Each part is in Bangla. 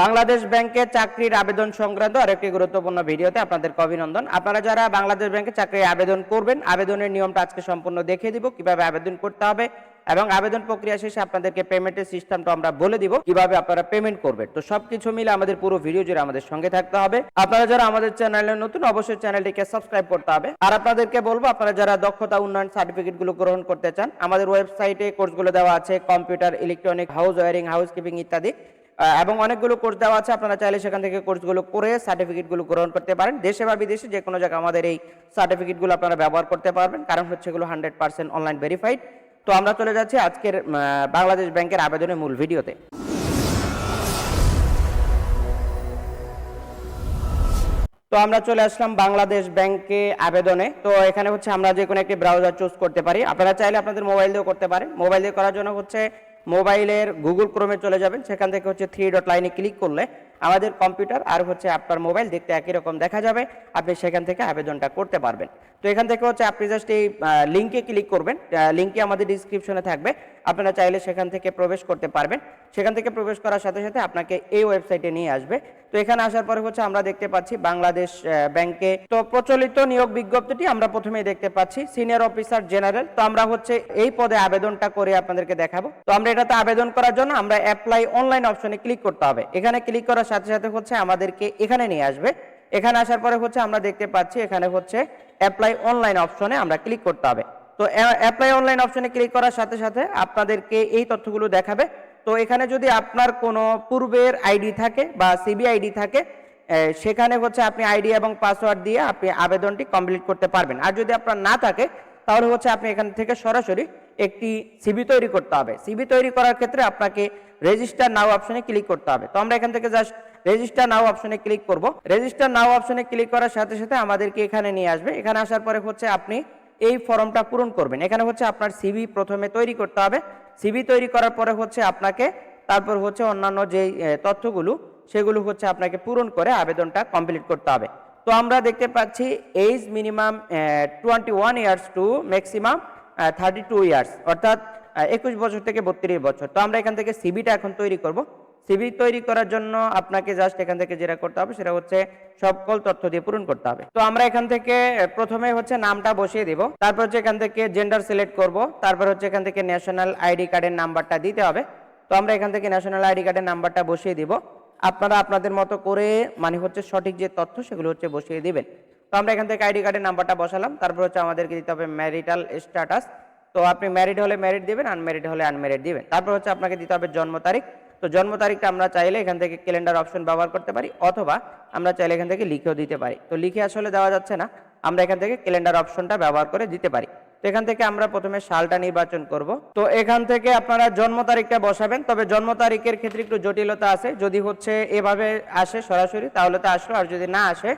বাংলাদেশ ব্যাংকে চাকরির আবেদন সংক্রান্ত আরেকটি গুরুত্বপূর্ণ ভিডিওতে আপনাদেরকে অভিনন্দন। আপনারা যারা বাংলাদেশ ব্যাংকে চাকরির আবেদন করবেন, আবেদনের নিয়মটা আজকে সম্পূর্ণ দেখিয়ে দিব, কীভাবে আবেদন করতে হবে এবং আবেদন প্রক্রিয়া শেষে আপনাদেরকে পেমেন্টের সিস্টেমটা আমরা বলে দিব, কীভাবে আপনারা পেমেন্ট করবেন। তো সবকিছু মিলে আমাদের পুরো ভিডিও জুড়ে আমাদের সঙ্গে থাকতে হবে। আপনারা যারা আমাদের চ্যানেলে নতুন, অবশ্যই চ্যানেলটিকে সাবস্ক্রাইব করতে হবে। আর আপনাদেরকে বলব, আপনারা যারা দক্ষতা উন্নয়ন সার্টিফিকেটগুলো গ্রহণ করতে চান, আমাদের ওয়েবসাইটে কোর্সগুলো দেওয়া আছে computer electronic house wiring housekeeping ইত্যাদি। এবং অনেকগুলো কোর্স দেওয়া আছে। আপনারা চাইলে সেখান থেকে কোর্সগুলো করে সার্টিফিকেটগুলো গ্রহণ করতে পারেন। দেশে বা বিদেশে যে কোনো জায়গায় আমাদের এই সার্টিফিকেটগুলো আপনারা ব্যবহার করতে পারবেন। কারণ হচ্ছে এগুলো হান্ড্রেড পার্সেন্ট অনলাইন ভেরিফাইড তো আমরা চলে যাচ্ছি আজকের বাংলাদেশ ব্যাংকের আবেদনের মূল ভিডিওতে। তো আমরা চলে আসলাম বাংলাদেশ ব্যাংকে আবেদনে। তো এখানে হচ্ছে আমরা যে কোনো একটি ব্রাউজার চুজ করতে পারি। আপনারা চাইলে আপনাদের মোবাইল দিয়েও করতে পারেন। মোবাইল দিয়ে করার জন্য হচ্ছে মোবাইলের গুগল ক্রোমে চলে যাবেন, সেখান থেকে হচ্ছে থ্রি ডট লাইনে ক্লিক করলে আমাদের কম্পিউটার আর হচ্ছে আপনার মোবাইল দেখতে একই রকম দেখা যাবে। আপনি সেখান থেকে আবেদনটা করতে পারবেন। তো এখান থেকে হচ্ছে আপনি জাস্ট এই লিঙ্কে ক্লিক করবেন। লিঙ্কে আমাদের ডিসক্রিপশনে থাকবে। আপনারা চাইলে সেখান থেকে প্রবেশ করতে পারবেন। সেখান থেকে প্রবেশ করার সাথে সাথে আপনাকে এই ওয়েবসাইটে নিয়ে আসবে। তো এখানে আসার পরে হচ্ছে আমরা দেখতে পাচ্ছি বাংলাদেশ ব্যাংকে তো প্রচলিত নিয়োগ বিজ্ঞপ্তিটি আমরা প্রথমেই দেখতে পাচ্ছি সিনিয়র অফিসার জেনারেল তো আমরা হচ্ছে এই পদে আবেদনটা করে আপনাদেরকে দেখাবো। তো আমরা এটাতে আবেদন করার জন্য আমরা অ্যাপ্লাই অনলাইন অপশনে ক্লিক করতে হবে। এখানে ক্লিক করার সাথে সাথে হচ্ছে আমাদেরকে এখানে নিয়ে আসবে। এখানে আসার পরে হচ্ছে আমরা দেখতে পাচ্ছি এখানে হচ্ছে অ্যাপ্লাই অনলাইন অপশনে আমরা ক্লিক করতে হবে। তো অ্যাপ্লাই অনলাইন অপশনে ক্লিক করার সাথে সাথে আপনাদেরকে এই তথ্যগুলো দেখাবে। তো এখানে যদি আপনার কোনো পূর্বের আইডি থাকে বা সিবি আইডি থাকে সেখানে হচ্ছে আপনি আইডি এবং পাসওয়ার্ড দিয়ে আপনি আবেদনটি কমপ্লিট করতে পারবেন। আর যদি আপনার না থাকে, তাহলে হচ্ছে আপনি এখান থেকে সরাসরি একটি সিবি তৈরি করতে হবে। সিবি তৈরি করার ক্ষেত্রে আপনাকে রেজিস্টার নাও অপশনে ক্লিক করতে হবে। তো আমরা এখান থেকে জাস্ট রেজিস্টার নাও অপশনে ক্লিক করব। রেজিস্টার নাও অপশনে ক্লিক করার সাথে সাথে আমাদেরকে এখানে নিয়ে আসবে। এখানে আসার পরে হচ্ছে আপনি এই ফর্মটা পূরণ করবেন। এখানে হচ্ছে আপনার সিভি প্রথমে তৈরি করতে হবে। সিভি তৈরি করার পরে হচ্ছে আপনাকে, তারপর হচ্ছে অন্যান্য যে তথ্যগুলো, সেগুলো হচ্ছে আপনাকে পূরণ করে আবেদনটা কমপ্লিট করতে হবে। তো আমরা দেখতে পাচ্ছি age minimum twenty one years to maximum thirty two years অর্থাৎ একুশ বছর থেকে বত্রিশ বছর। তো আমরা এখান থেকে সিবিটা এখন তৈরি করব। সিভি তৈরি করার জন্য আপনাকে জাস্ট এখান থেকে যেটা করতে হবে সেটা হচ্ছে সকল তথ্য দিয়ে পূরণ করতে হবে। তো আমরা এখান থেকে প্রথমে হচ্ছে নামটা বসিয়ে দিব। তারপর হচ্ছে এখান থেকে জেন্ডার সিলেক্ট করব। তারপর হচ্ছে এখান থেকে ন্যাশনাল আইডি কার্ডের নাম্বারটা দিতে হবে। তো আমরা এখান থেকে ন্যাশনাল আইডি কার্ডের নাম্বারটা বসিয়ে দিব। আপনারা আপনাদের মতো করে মানে হচ্ছে সঠিক যে তথ্য সেগুলো হচ্ছে বসিয়ে দিবেন। তো আমরা এখান থেকে আইডি কার্ডের নাম্বারটা বসালাম। তারপর হচ্ছে আমাদেরকে দিতে হবে ম্যারিটাল স্ট্যাটাস তো আপনি ম্যারিড হলে ম্যারিড দিবেন আনম্যারিড হলে আনম্যারিড দিবেন। তারপর হচ্ছে আপনাকে দিতে হবে জন্ম তারিখ। তো জন্ম তারিখটা আমরা চাইলে এখান থেকে ক্যালেন্ডার অপশন ব্যবহার করতে পারি, অথবা আমরা চাইলে এখান থেকে লিখেও দিতে পারি। তো লিখে আসলে দেওয়া যাচ্ছে না, আমরা এখান থেকে ক্যালেন্ডার অপশনটা ব্যবহার করে দিতে পারি। তো এখান থেকে আমরা প্রথমে সালটা নির্বাচন করব। তো এখান থেকে আপনারা জন্ম তারিখটা বসাবেন, তবে জন্ম তারিখের ক্ষেত্রে একটু জটিলতা আছে। যদি হচ্ছে এভাবে আসে সরাসরি, তাহলে তো আসলো, আর যদি না আসে,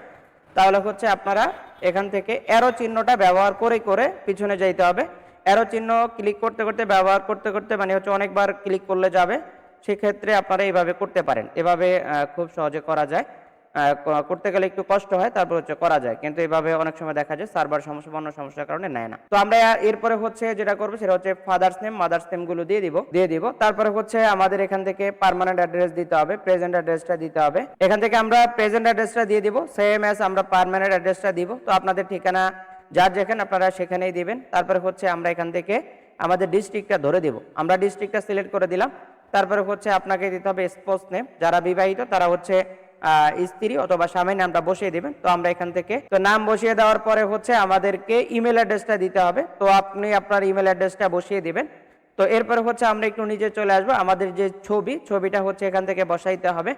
তাহলে হচ্ছে আপনারা এখান থেকে অ্যারো চিহ্নটা ব্যবহার করে করে পিছনে যাইতে হবে। অ্যারো চিহ্ন ক্লিক করতে করতে, ব্যবহার করতে করতে মানে হচ্ছে অনেকবার ক্লিক করলে যাবে। সেক্ষেত্রে আপনারা এইভাবে করতে পারেন। এভাবে খুব সহজে করা যায়। করতে গেলে একটু কষ্ট হয়, তারপর হচ্ছে করা যায়। কিন্তু এইভাবে অনেক সময় দেখা যায়, সার্ভার সমস্যা, অন্য সমস্যার কারণে নেয় না। তো আমরা এরপরে হচ্ছে যেটা করব, সেটা হচ্ছে ফাদার্স নেম মাদার্স নেমগুলো দিয়ে দিব দিয়ে দিব। তারপরে হচ্ছে আমাদের এখান থেকে পার্মানেন্ট অ্যাড্রেস দিতে হবে প্রেজেন্ট অ্যাড্রেসটা দিতে হবে। এখান থেকে আমরা প্রেজেন্ট অ্যাড্রেসটা দিয়ে দিব সেম অ্যাজ আমরা পার্মানেন্ট অ্যাড্রেসটা দিব। তো আপনাদের ঠিকানা, যার যেখানে আপনারা সেখানেই দিবেন। তারপরে হচ্ছে আমরা এখান থেকে আমাদের ডিস্ট্রিক্টটা ধরে দিব। আমরা ডিস্ট্রিক্টটা সিলেক্ট করে দিলাম। তারপরে হচ্ছে আপনাকে দিতে হবে স্পোর্টস নেম যারা বিবাহিত, তারা হচ্ছে স্ত্রী অথবা স্বামীর নামটা বসিয়ে দিবেন। তো আমরা এখান থেকে, তো নাম বসিয়ে দেওয়ার পরে হচ্ছে আমাদেরকে ইমেল অ্যাড্রেসটা দিতে হবে। তো আপনি আপনার ইমেল অ্যাড্রেসটা বসিয়ে দিবেন। তো এরপরে হচ্ছে আমরা একটু নিচে চলে আসব। আমাদের যে ছবি, ছবিটা হচ্ছে এখান থেকে বসাইতে হবে।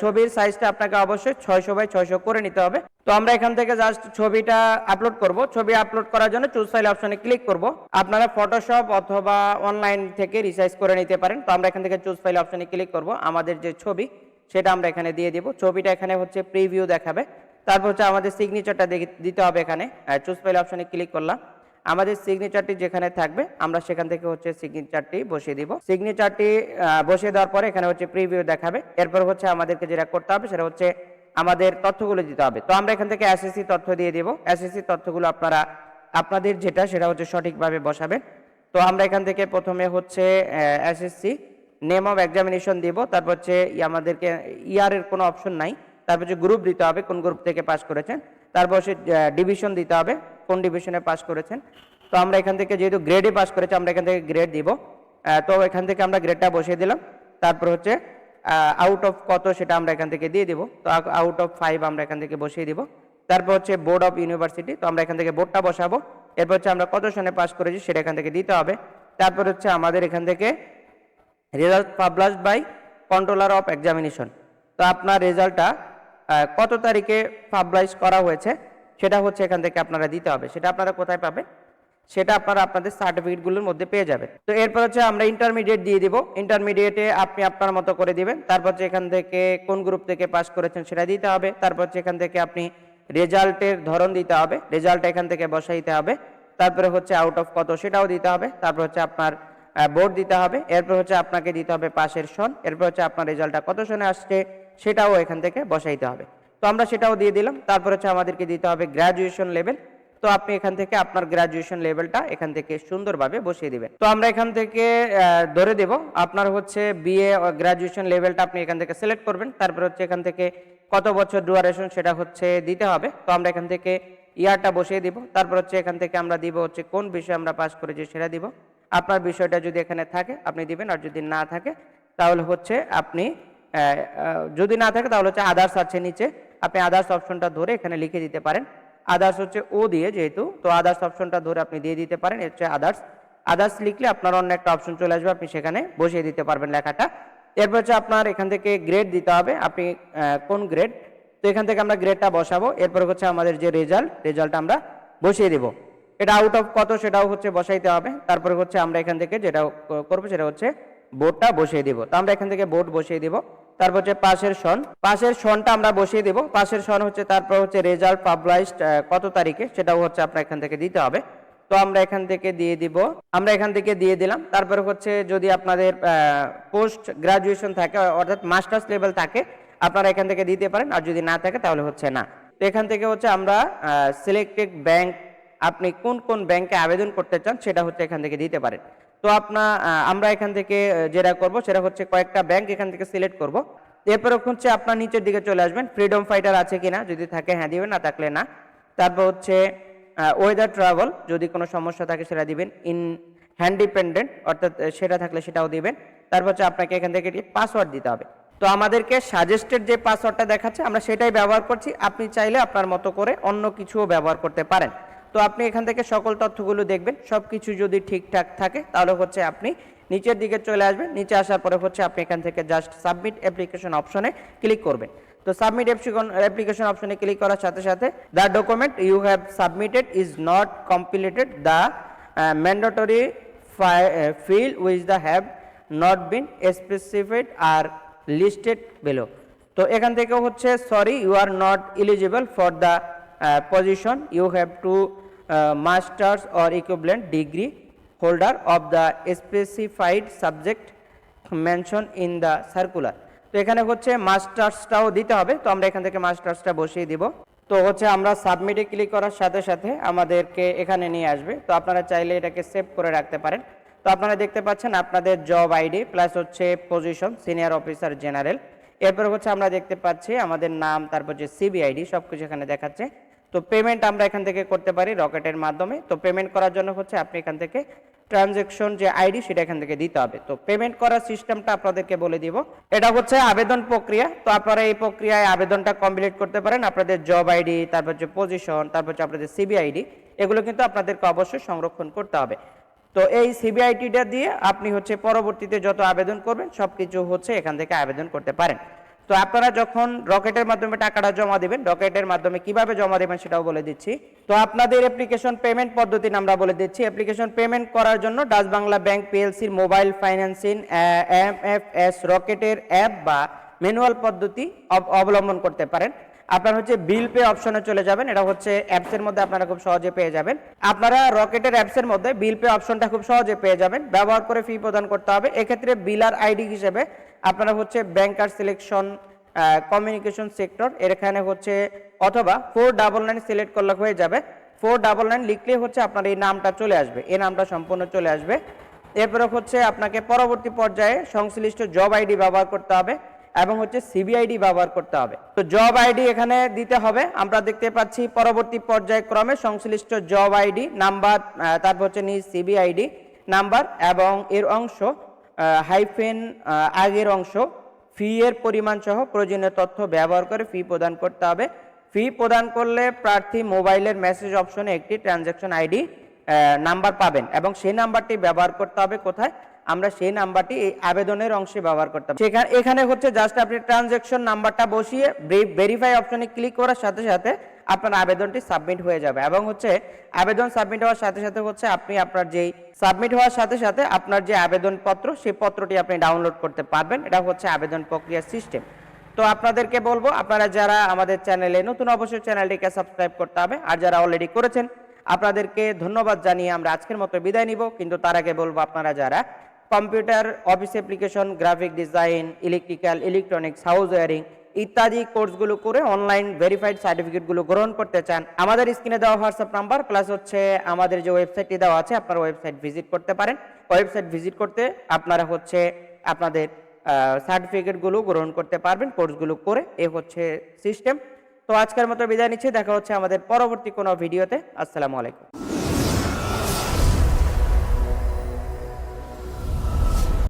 ছবির সাইজটা আপনাকে অবশ্যই ছয়শো বাই ছয়শো করে নিতে হবে। তো আমরা এখান থেকে জাস্ট ছবিটা আপলোড করব। ছবি আপলোড করার জন্য চুজ ফাইল অপশনে ক্লিক করব। আপনারা ফটোশপ অথবা অনলাইন থেকে রিসাইজ করে নিতে পারেন। তো আমরা এখান থেকে চুজ ফাইল অপশনে ক্লিক করব। আমাদের যে ছবি, সেটা আমরা এখানে দিয়ে দিব। ছবিটা এখানে হচ্ছে প্রিভিউ দেখাবে। তারপর হচ্ছে আমাদের সিগনেচারটা দিতে হবে এখানে। চুজ ফাইল অপশনে ক্লিক করলাম। আমাদের সিগনেচারটি যেখানে থাকবে, আমরা সেখান থেকে হচ্ছে সিগনেচারটি বসিয়ে দিব। সিগনেচারটি বসিয়ে দেওয়ার পরে এখানে হচ্ছে প্রিভিউ দেখাবে। এরপর হচ্ছে আমাদেরকে যেটা করতে হবে সেটা হচ্ছে আমাদের তথ্যগুলো দিতে হবে। তো আমরা এখান থেকে এসএসসি তথ্য দিয়ে দিব। এসএসসি তথ্যগুলো আপনারা, আপনাদের যেটা সেটা হচ্ছে সঠিকভাবে বসাবেন। তো আমরা এখান থেকে প্রথমে হচ্ছে এসএসসি নেম অফ এক্সামিনেশন দিব। তারপর হচ্ছে আমাদেরকে ইয়ারের কোনো অপশন নাই। তারপর হচ্ছে গ্রুপ দিতে হবে, কোন গ্রুপ থেকে পাস করেছেন। তারপর হচ্ছে ডিভিশন দিতে হবে। কোন ডিভিশনে পাস করেছেন? তো আমরা এখান থেকে যেহেতু গ্রেডে পাস করেছি, আমরা এখান থেকে গ্রেড দিব। তো এখান থেকে আমরা গ্রেডটা বসিয়ে দিলাম। তারপর হচ্ছে আউট অফ কত সেটা আমরা এখান থেকে দিয়ে দিব। তো আউট অফ ফাইভ আমরা এখান থেকে বসিয়ে দিব। তারপর হচ্ছে বোর্ড অফ ইউনিভার্সিটি তো আমরা এখান থেকে বোর্ডটা বসাবো। এরপর হচ্ছে আমরা কত সনে পাস করেছি সেটা এখান থেকে দিতে হবে। তারপর হচ্ছে আমাদের এখান থেকে result published by controller of examination তো আপনার রেজাল্টটা কত তারিখে পাবলিশ করা হয়েছে? সেটা হচ্ছে এখান থেকে আপনারা দিতে হবে। সেটা আপনারা কোথায় পাবেন? সেটা আপনারা আপনাদের সার্টিফিকেটগুলোর মধ্যে পেয়ে যাবেন। তো এরপর হচ্ছে আমরা ইন্টারমিডিয়েট দিয়ে দিব। ইন্টারমিডিয়েটে আপনি আপনার মতো করে দিবেন। তারপর হচ্ছে এখান থেকে কোন গ্রুপ থেকে পাস করেছেন সেটা দিতে হবে। তারপর হচ্ছে এখান থেকে আপনি রেজাল্টের ধরন দিতে হবে। রেজাল্ট এখান থেকে বসাইতে হবে। তারপরে হচ্ছে আউট অফ কত সেটাও দিতে হবে। তারপর হচ্ছে আপনার বোর্ড দিতে হবে। এরপর হচ্ছে আপনাকে দিতে হবে পাশের সন। এরপর হচ্ছে আপনার রেজাল্টটা কত সনে আসছে সেটাও এখান থেকে বসাইতে হবে। আমরা সেটাও দিয়ে দিলাম। তারপর হচ্ছে আমাদেরকে দিতে হবে গ্র্যাজুয়েশন লেভেল তো আপনি এখান থেকে আপনার গ্র্যাজুয়েশন লেভেলটা এখান থেকে সুন্দরভাবে বসিয়ে দিবেন। তো আমরা এখান থেকে ধরে দেব, আপনার হচ্ছে বিএ গ্র্যাজুয়েশন লেভেলটা আপনি এখান থেকে সিলেক্ট করবেন। তারপর হচ্ছে এখান থেকে কত বছর ডুয়ারেশন সেটা হচ্ছে দিতে হবে। তো আমরা এখান থেকে ইয়ারটা বসিয়ে দিব। তারপর হচ্ছে এখান থেকে আমরা দিব হচ্ছে কোন বিষয়ে আমরা পাস করেছি সেটা দিব। আপনার বিষয়টা যদি এখানে থাকে, আপনি দিবেন। আর যদি না থাকে, তাহলে হচ্ছে আপনি যদি না থাকে তাহলে হচ্ছে আদার্স আছে নিচে। আপনি আদার্স অপশনটা ধরে এখানে লিখে দিতে পারেন। আদার্স হচ্ছে ও দিয়ে যেহেতু, তো আদার্স অপশনটা ধরে আপনি দিয়ে দিতে পারেন হচ্ছে আদার্স আদার্স লিখলে আপনার অন্য একটা অপশন চলে আসবে, আপনি সেখানে বসিয়ে দিতে পারবেন লেখাটা। এরপর হচ্ছে আপনার এখান থেকে গ্রেড দিতে হবে। আপনি কোন গ্রেড তো এখান থেকে আমরা গ্রেডটা বসাবো। এরপর হচ্ছে আমাদের যে রেজাল্ট রেজাল্ট আমরা বসিয়ে দিব। এটা আউট অফ কত সেটাও হচ্ছে বসাইতে হবে। তারপরে হচ্ছে আমরা এখান থেকে যেটা করব সেটা হচ্ছে বোর্ডটা বসিয়ে দিব। তো আমরা এখান থেকে বোর্ড বসিয়ে দিব। তারপর হচ্ছে পাশের সন। পাশের সনটা আমরা বসিয়ে দিব। পাশের সন হচ্ছে, তারপর হচ্ছে রেজাল্ট পাবলাইজড কত তারিখে? সেটাও হচ্ছে আপনার এখান থেকে দিতে হবে। তো আমরা এখান থেকে দিয়ে দিব, আমরা এখান থেকে দিয়ে দিলাম। তারপরে হচ্ছে যদি আপনাদের পোস্ট গ্রাজুয়েশন থাকে, অর্থাৎ মাস্টার্স লেভেল থাকে, আপনারা এখান থেকে দিতে পারেন। আর যদি না থাকে, তাহলে হচ্ছে না। তো এখান থেকে হচ্ছে আমরা সিলেক্টেড ব্যাংক আপনি কোন কোন ব্যাংকে আবেদন করতে চান, সেটা হচ্ছে এখান থেকে দিতে পারেন। তো আপনার আমরা এখান থেকে যেটা করব সেটা হচ্ছে কয়েকটা ব্যাংক এখান থেকে সিলেক্ট করব। এরপর হচ্ছে আপনার নিচের দিকে চলে আসবেন ফ্রিডম ফাইটার আছে কিনা, যদি থাকে হ্যাঁ দিবেন, না থাকলে না। তারপর হচ্ছে ওয়েদার ট্রাভেল যদি কোনো সমস্যা থাকে সেটা দিবেন ইন হ্যান্ডিপেন্ডেন্ট অর্থাৎ সেটা থাকলে সেটাও দিবেন। তারপর হচ্ছে আপনাকে এখান থেকে একটি পাসওয়ার্ড দিতে হবে। তো আমাদেরকে সাজেস্টেড যে পাসওয়ার্ডটা দেখাচ্ছে, আমরা সেটাই ব্যবহার করছি, আপনি চাইলে আপনার মতো করে অন্য কিছুও ব্যবহার করতে পারেন। তো আপনি এখান থেকে সকল তথ্যগুলো দেখবেন। সব কিছু যদি ঠিকঠাক থাকে, তাহলে হচ্ছে আপনি নিচের দিকে চলে আসবেন। নিচে আসার পরে হচ্ছে আপনি এখান থেকে জাস্ট সাবমিট অ্যাপ্লিকেশন অপশনে ক্লিক করবেন। তো সাবমিট অ্যাপ্লিকেশন অপশনে ক্লিক করার সাথে সাথে the document you have submitted is not completed the mandatory field which the have not been specified are listed below. তো এখান থেকে হচ্ছে sorry you are not eligible for the position you have to masters or equivalent degree holder of the specified subject mention in the circular তো এখানে হচ্ছে মাস্টার্সটাও দিতে হবে। তো আমরা এখান থেকে মাস্টার্সটা বসিয়ে দিব। তো হচ্ছে আমরা সাবমিটে ক্লিক করার সাথে সাথে আমাদেরকে এখানে নিয়ে আসবে। তো আপনারা চাইলে এটাকে সেভ করে রাখতে পারেন। তো আপনারা দেখতে পাচ্ছেন আপনাদের জব আইডি প্লাস হচ্ছে পজিশন সিনিয়র অফিসার জেনারেল এরপর হচ্ছে আমরা দেখতে পাচ্ছি আমাদের নাম, তারপর যে সিবি আইডি সব কিছু এখানে দেখাচ্ছে। তো পেমেন্ট আমরা এখান থেকে করতে পারি রকেটের মাধ্যমে। তো পেমেন্ট করার জন্য হচ্ছে আপনি এখান থেকে ট্রানজেকশন যে আইডি সেটা এখান থেকে দিতে হবে। তো পেমেন্ট করার সিস্টেমটা আপনাদেরকে বলে দিব। এটা হচ্ছে আবেদন প্রক্রিয়া। তো আপনারা এই প্রক্রিয়ায় আবেদনটা কমপ্লিট করতে পারেন। আপনাদের জব আইডি তারপর হচ্ছে পজিশন তারপর হচ্ছে আপনাদের সিবি আইডি এগুলো কিন্তু আপনাদেরকে অবশ্যই সংরক্ষণ করতে হবে। তো এই সিবিআইটিটা দিয়ে আপনি হচ্ছে পরবর্তীতে যত আবেদন করবেন সব কিছু হচ্ছে এখান থেকে আবেদন করতে পারেন। তো আপনারা যখন রকেটের মাধ্যমে টাকাটা জমা দিবেন, রকেটের মাধ্যমে কীভাবে জমা দেবেন সেটাও বলে দিচ্ছি। তো আপনাদের অ্যাপ্লিকেশন পেমেন্ট পদ্ধতি আমরা বলে দিচ্ছি। অ্যাপ্লিকেশন পেমেন্ট করার জন্য Dutch Bangla bank পিএলসির mobile financing M F S রকেটের অ্যাপ বা ম্যানুয়াল পদ্ধতি অব- অবলম্বন করতে পারেন। আপনার হচ্ছে বিল পে অপশনে চলে যাবেন। এটা হচ্ছে অ্যাপসের মধ্যে আপনারা খুব সহজে পেয়ে যাবেন। আপনারা রকেটের অ্যাপসের মধ্যে বিল পে অপশনটা খুব সহজে পেয়ে যাবেন। ব্যবহার করে ফি প্রদান করতে হবে। এক্ষেত্রে বিলার আইডি হিসেবে আপনারা হচ্ছে ব্যাংকার সিলেকশন কমিউনিকেশন সেক্টর এখানে হচ্ছে অথবা ফোর ডাবল নাইন সিলেক্ট করলে হয়ে যাবে। ফোর ডাবল নাইন লিখলে হচ্ছে আপনার এই নামটা চলে আসবে। এই নামটা সম্পূর্ণ চলে আসবে। এরপরে হচ্ছে আপনাকে পরবর্তী পর্যায়ে সংশ্লিষ্ট জব আইডি ব্যবহার করতে হবে। এবং হচ্ছে সিবিআইডি ব্যবহার করতে হবে। তো জব আইডি এখানে দিতে হবে। আমরা দেখতে পাচ্ছি পরবর্তী পর্যায়ক্রমে সংশ্লিষ্ট জব আইডি নাম্বার তারপর হচ্ছে নিজ সিবিআইডি নাম্বার এবং এর অংশ হাইফেন আগের অংশ ফি এর পরিমাণ সহ প্রয়োজনীয় তথ্য ব্যবহার করে ফি প্রদান করতে হবে। ফি প্রদান করলে প্রার্থী মোবাইলের মেসেজ অপশনে একটি ট্রানজ্যাকশন আইডি নাম্বার পাবেন এবং সেই নাম্বারটি ব্যবহার করতে হবে কোথায়? আমরা সেই নাম্বারটি এই আবেদনের অংশে ব্যবহার করতে হবে সেখানে এখানে হচ্ছে জাস্ট আপনি ট্রানজ্যাকশন নাম্বারটা বসিয়ে ভেরিফাই অপশনে ক্লিক করার সাথে সাথে আপনার আবেদনটি সাবমিট হয়ে যাবে এবং হচ্ছে আবেদন সাবমিট হওয়ার সাথে সাথে হচ্ছে আপনি আপনার যেই সাবমিট হওয়ার সাথে সাথে আপনার যে আবেদনপত্র, সেই পত্রটি আপনি ডাউনলোড করতে পারবেন। এটা হচ্ছে আবেদন প্রক্রিয়ার সিস্টেম তো আপনাদেরকে বলব, আপনারা যারা আমাদের চ্যানেলে নতুন, অবশ্যই চ্যানেলটিকে সাবস্ক্রাইব করতে হবে। আর যারা অলরেডি করেছেন আপনাদেরকে ধন্যবাদ জানিয়ে আমরা আজকের মতো বিদায় নিব। কিন্তু তার আগে বলব আপনারা যারা computer, office application, graphic design, electrical, electronics house wiring ইত্যাদি কোর্সগুলো করে অনলাইন ভেরিফাইড সার্টিফিকেটগুলো গ্রহণ করতে চান, আমাদের স্ক্রিনে দেওয়া হোয়াটসঅ্যাপ নাম্বার, প্লাস হচ্ছে আমাদের যে ওয়েবসাইটটি দেওয়া আছে, আপনারা ওয়েবসাইট ভিজিট করতে পারেন। ওয়েবসাইট ভিজিট করতে আপনারা হচ্ছে আপনাদের সার্টিফিকেটগুলো গ্রহণ করতে পারবেন, কোর্সগুলো করে। এ হচ্ছে সিস্টেম। তো আজকের মতো বিদায় নিচ্ছি দেখা হচ্ছে আমাদের পরবর্তী কোনো ভিডিওতে। আসসালামু আলাইকুম।